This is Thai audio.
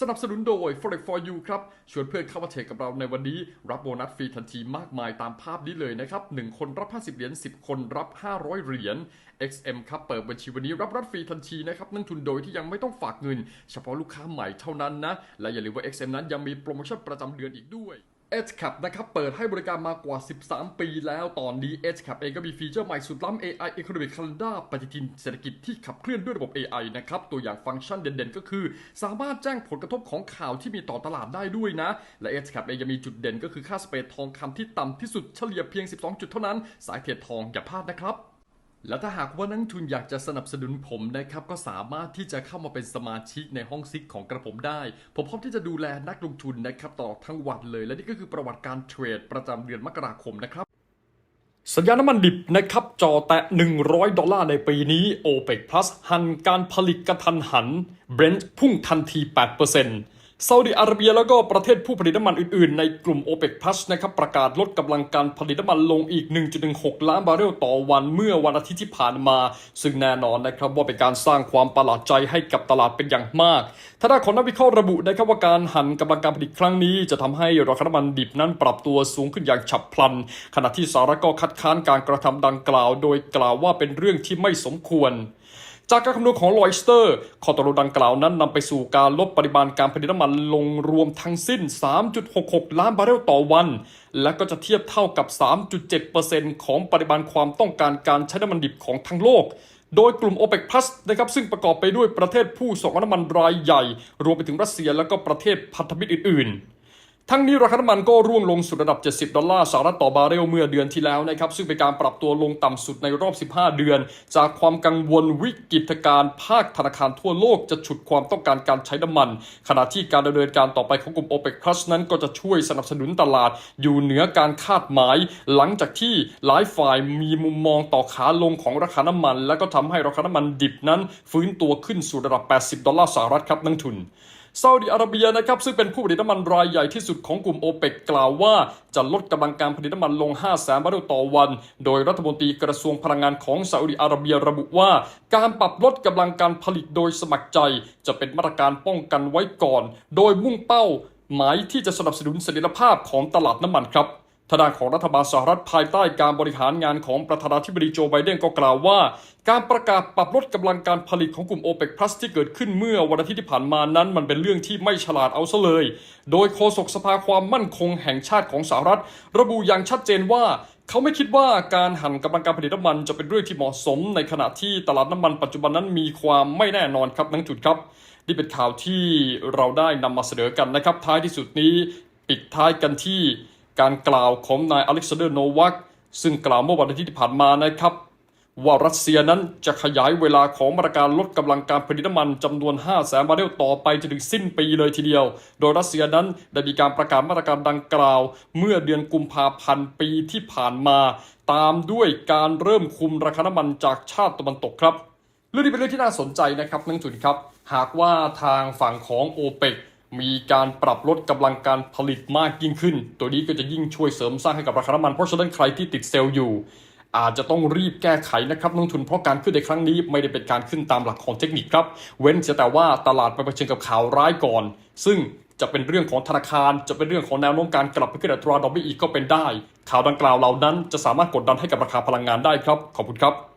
สนับสนุนโดย Forex for You ครับ ชวนเพื่อนเข้ามาเทรดกับเราในวันนี้ รับโบนัสฟรีทันทีมากมายตามภาพนี้เลยนะครับ 1 คนรับ 50 เหรียญ 10 คนรับ 500 เหรียญ XM ครับ เปิดบัญชีวันนี้รับรับฟรีทันทีนะครับนังทุนโดยที่ยังไม่ต้องฝากเงิน เฉพาะลูกค้าใหม่เท่านั้นนะ และอย่าลืมว่า XM นั้นยังมีโปรโมชั่นประจำเดือนอีกด้วย Edge Cap นะครับเปิดให้บริการมากว่า 13 ปีแล้วตอนนี้ Edge Cap เองก็มีฟีเจอร์ใหม่สุดล้ำ AI Economic Calendar ปฏิทินเศรษฐกิจที่ขับเคลื่อนด้วยระบบ AI นะครับ ตัวอย่างฟังก์ชันเด่นๆ ก็คือ สามารถแจ้งผลกระทบของข่าวที่มีต่อตลาดได้ด้วยนะ และ Edge Cap เองยังมีจุดเด่นก็คือค่าสเปรดทองคำที่ต่ำที่สุดเฉลี่ยเพียง 12 จุดเท่านั้น สายเทรดทองอย่าพลาดนะครับ และถ้าหากว่านักทุนอยากจะสนับสนุนผมนะครับก็สามารถที่จะเข้ามาเป็นสมาชิกในห้องซิกของกระผมได้ ผมพร้อมที่จะดูแลนักลงทุนนะครับตลอดทั้งวันเลย และนี่ก็คือประวัติการเทรดประจำเดือนมกราคมนะครับสัญญาน้ำมันดิบนะครับจอแตะ 100 ดอลลาร์ในปีนี้ OPEC Plus หันการผลิตกระทันหัน Brent พุ่งทันที 8% ซาอุดิอาระเบียแล้วก็ประเทศผู้ผลิตน้ำมันอื่นๆ ในกลุ่ม OPEC Plus นะครับประกาศลดกำลังการผลิตน้ำมันลงอีก 1.16 ล้านบาร์เรลต่อวันเมื่อวันอาทิตย์ที่ผ่านมา ซึ่งแน่นอนนะครับว่าเป็นการสร้างความประหลาดใจให้กับตลาดเป็นอย่างมากทางด้านของนักวิเคราะห์ระบุนะครับว่าการหันกำลังการผลิตครั้งนี้จะทำให้ราคาน้ำมันดิบนั้นปรับตัวสูงขึ้นอย่างฉับพลัน ขณะที่สหรัฐก็คัดค้านการกระทำดังกล่าว โดยกล่าวว่าเป็นเรื่องที่ไม่สมควร จากการคำนวณของลอยสเตอร์ข้อตกลงดังกล่าวนั้นนำไปสู่การลดปริมาณการผลิตน้ำมันลงรวมทั้งสิ้น 3.66 ล้านบาร์เรลต่อวัน และก็จะเทียบเท่ากับ 3.7%ของปริมาณความต้องการการใช้น้ำมันดิบของทั้งโลกโดยกลุ่ม OPEC Plus นะครับซึ่งประกอบไปด้วยประเทศผู้ส่งน้ำมันรายใหญ่ รวมไปถึงรัสเซียและก็ประเทศพันธมิตรอื่นๆ ทั้งนี้ราคาน้ำมันก็ร่วงลงสู่ระดับ 70 ดอลลาร์สหรัฐต่อบาร์เรลเมื่อเดือนที่แล้วนะครับ ซึ่งเป็นการปรับตัวลงต่ำสุดในรอบ 15 เดือน จากความกังวลวิกฤตการณ์ภาคธนาคารทั่วโลกจะฉุดความต้องการการใช้น้ำมัน ขณะที่การดำเนินการต่อไปของกลุ่ม OPEC Plus นั้นก็จะช่วยสนับสนุนตลาดอยู่เหนือการคาดหมาย หลังจากที่หลายฝ่ายมีมุมมองต่อขาลงของราคาน้ำมัน และก็ทำให้ราคาน้ำมันดิบนั้น ฟื้นตัวขึ้นสู่ระดับ 80 ดอลลาร์สหรัฐครับนักทุน ซาอุดิอาระเบียนะครับซึ่งเป็นผู้ผลิตน้ำมันรายใหญ่ที่สุดของกลุ่มโอเปกกล่าวว่า จะลดกำลังการผลิตน้ำมันลง5แสนบาร์เรลต่อวัน โดยรัฐมนตรีกระทรวงพลังงานของซาอุดิอาระเบียระบุว่า การปรับลดกำลังการผลิตโดยสมัครใจ จะเป็นมาตรการป้องกันไว้ก่อน โดยมุ่งเป้า หมายที่จะสนับสนุนเสถียรภาพของตลาดน้ำมันครับ ทางด้านของรัฐบาลสหรัฐภายใต้การบริหารงานของประธานาธิบดีโจไบเดนก็กล่าวว่า การประกาศปรับลดกำลังการผลิตของกลุ่ม o p e c Plus ที่เกิดขึ้นเมื่อวันอาทิตย์ที่ผ่านมานั้น มันเป็นเรื่องที่ไม่ฉลาดเอาซะเลย โดยโฆษกสภาความมั่นคงแห่งชาติของสหรัฐ ระบุอย่างชัดเจนว่าเขาไม่คิดว่าการหันกำลังการผลิตน้ำมันจะเป็นเรื่องที่เหมาะสม ในขณะที่ตลาดน้ำมันปัจจุบันนั้นมีความไม่แน่นอนครับนักจุดครับ นี่เป็นข่าวที่เราได้นำมาเสนอกันนะครับท้ายที่สุดนี้ ปิดท้ายกันที่ การกล่าวของนายอเล็กซานเดอร์โนวัคซึ่งกล่าวเมื่อวันอาทิตย์ที่ผ่านมานะครับ ว่ารัสเซียนั้นจะขยายเวลาของมาตรการลดกำลังการผลิตน้ำมันจำนวน 5 แสนบาร์เรลต่อไปจนถึงสิ้นปีเลยทีเดียว โดยรัสเซียนั้นได้มีการประกาศมาตรการดังกล่าว เมื่อเดือนกุมภาพันธ์ปีที่ผ่านมา ตามด้วยการเริ่มคุมราคาน้ำมันจากชาติตะวันตกครับเรื่องนี้เป็นเรื่องที่น่าสนใจนะครับนักทุนครับ หากว่าทางฝั่งของโอเปก มีการปรับลดกำลังการผลิตมากยิ่งขึ้น ตัวนี้ก็จะยิ่งช่วยเสริมสร้างให้กับราคาน้ำมัน เพราะฉะนั้นใครที่ติดเซลล์อยู่ อาจจะต้องรีบแก้ไขนะครับนักลงทุนเพราะการขึ้นในครั้งนี้ไม่ได้เป็นการขึ้นตามหลักของเทคนิคครับ เว้นแต่ว่าตลาดไปเผชิญกับข่าวร้ายก่อน ซึ่งจะเป็นเรื่องของธนาคาร จะเป็นเรื่องของแนวโน้มการกลับไปขึ้นอัตราดอกเบี้ยอีกก็เป็นได้ ข่าวดังกล่าวเหล่านั้นจะสามารถกดดันให้กับราคาพลังงานได้ครับ ขอบคุณครับ